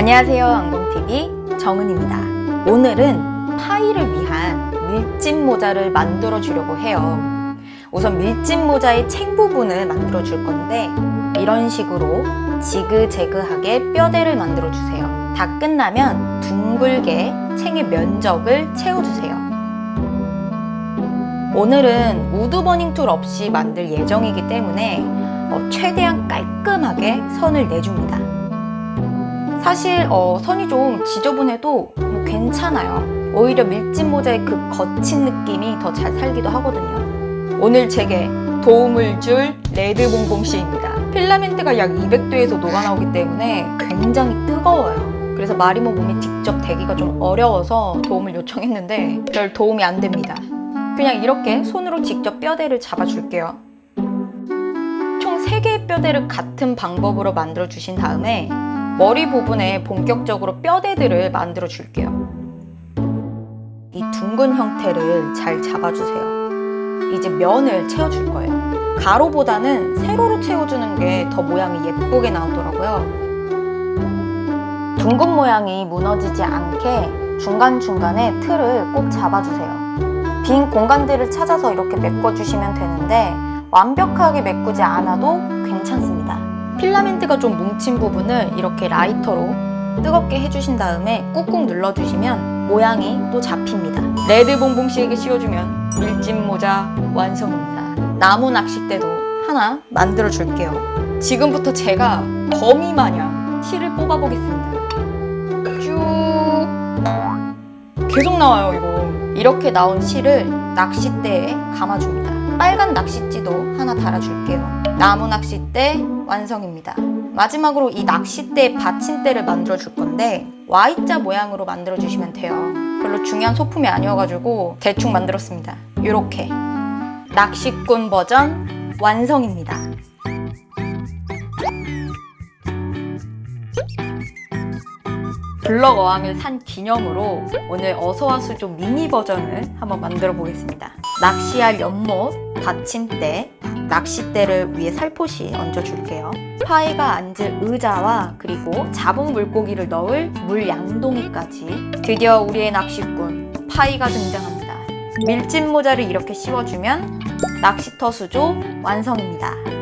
안녕하세요. 안공TV 정은입니다. 오늘은 파이를 위한 밀짚 모자를 만들어 주려고 해요. 우선 밀짚 모자의 챙 부분을 만들어 줄 건데 이런 식으로 지그재그하게 뼈대를 만들어 주세요. 다 끝나면 둥글게 챙의 면적을 채워주세요. 오늘은 우드 버닝 툴 없이 만들 예정이기 때문에 어, 최대한 깔끔하게 선을 내줍니다. 사실 어, 선이 좀 지저분해도 뭐 괜찮아요. 오히려 밀짚 모자의 그 거친 느낌이 더 잘 살기도 하거든요. 오늘 제게 도움을 줄 레드 봉봉씨입니다. 필라멘트가 약 200도에서 녹아나오기 때문에 굉장히 뜨거워요. 그래서 마리모 몸이 직접 대기가 좀 어려워서 도움을 요청했는데 별 도움이 안 됩니다. 그냥 이렇게 손으로 직접 뼈대를 잡아줄게요. 총 3개의 뼈대를 같은 방법으로 만들어 주신 다음에 머리 부분에 본격적으로 뼈대들을 만들어 줄게요. 이 둥근 형태를 잘 잡아주세요. 이제 면을 채워줄 거예요. 가로보다는 세로로 채워주는 게 더 모양이 예쁘게 나오더라고요. 둥근 모양이 무너지지 않게 중간중간에 틀을 꼭 잡아주세요. 빈 공간들을 찾아서 이렇게 메꿔주시면 되는데 완벽하게 메꾸지 않아도 괜찮습니다. 필라멘트가 좀 뭉친 부분을 이렇게 라이터로 뜨겁게 해주신 다음에 꾹꾹 눌러주시면 모양이 또 잡힙니다. 레드 봉봉 씨에게 씌워주면 밀짚 모자 완성입니다. 나무 낚싯대도 하나 만들어 줄게요. 지금부터 제가 거미 마냥 실을 뽑아보겠습니다. 쭉 계속 나와요 이거. 이렇게 나온 실을 낚싯대에 감아줍니다. 빨간 낚싯지도 하나 달아줄게요. 나무 낚싯대 완성입니다. 마지막으로 이 낚싯대 받침대를 만들어 줄 건데 Y자 모양으로 만들어 주시면 돼요. 별로 중요한 소품이 아니어가지고 대충 만들었습니다. 이렇게 낚시꾼 버전 완성입니다. 블럭 어항을 산 기념으로 오늘 어서와 수조 미니 버전을 한번 만들어 보겠습니다. 낚시할 연못, 받침대, 낚싯대를 위에 살포시 얹어줄게요. 파이가 앉을 의자와 그리고 잡은 물고기를 넣을 물 양동이까지 드디어 우리의 낚시꾼 파이가 등장합니다. 밀짚 모자를 이렇게 씌워주면 낚시터 수조 완성입니다.